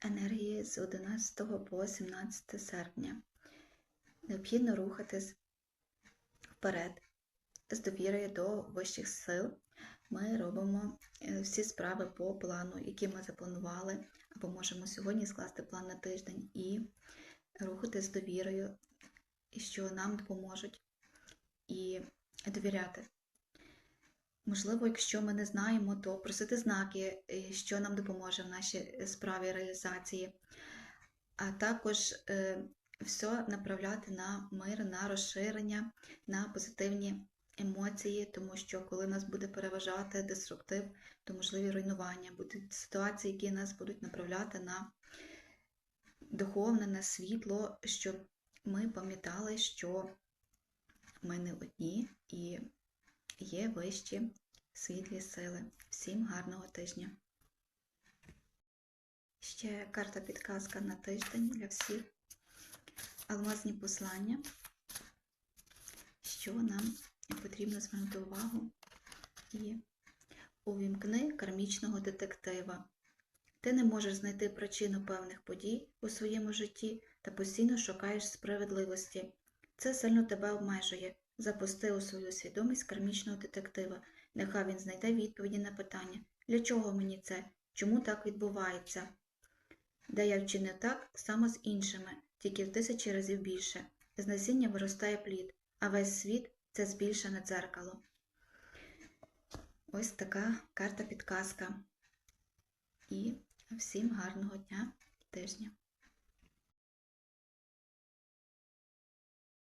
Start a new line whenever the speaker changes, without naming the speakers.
енергії з 11 по 17 серпня. Необхідно рухатись вперед з довірою до вищих сил. Ми робимо е, всі справи по плану, які ми запланували, або можемо сьогодні скласти план на тиждень і рухатись з довірою, що нам допоможуть, і довіряти. Можливо, якщо ми не знаємо, то просити знаки, е, що нам допоможе в нашій справі реалізації, а також е, все направляти на мир, на розширення, на позитивні емоції, тому що коли нас буде переважати деструктив, то можливі руйнування, будуть ситуації, які нас будуть направляти на духовне, на світло, щоб ми пам'ятали, що ми не одні і є вищі світлі сили. Всім гарного тижня! Ще карта підказка на тиждень для всіх. Алмазні послання, що нам потрібно звернути увагу і увімкни кармічного детектива. Ти не можеш знайти причину певних подій у своєму житті та постійно шукаєш справедливості. Це сильно тебе обмежує. Запусти у свою свідомість кармічного детектива. Нехай він знайде відповіді на питання, для чого мені це, чому так відбувається, де я вчинив так само з іншими, тільки в тисячі разів більше. З насіння виростає плід, а весь світ це збільшене дзеркало. Ось така карта підказка. І всім гарного дня тижня.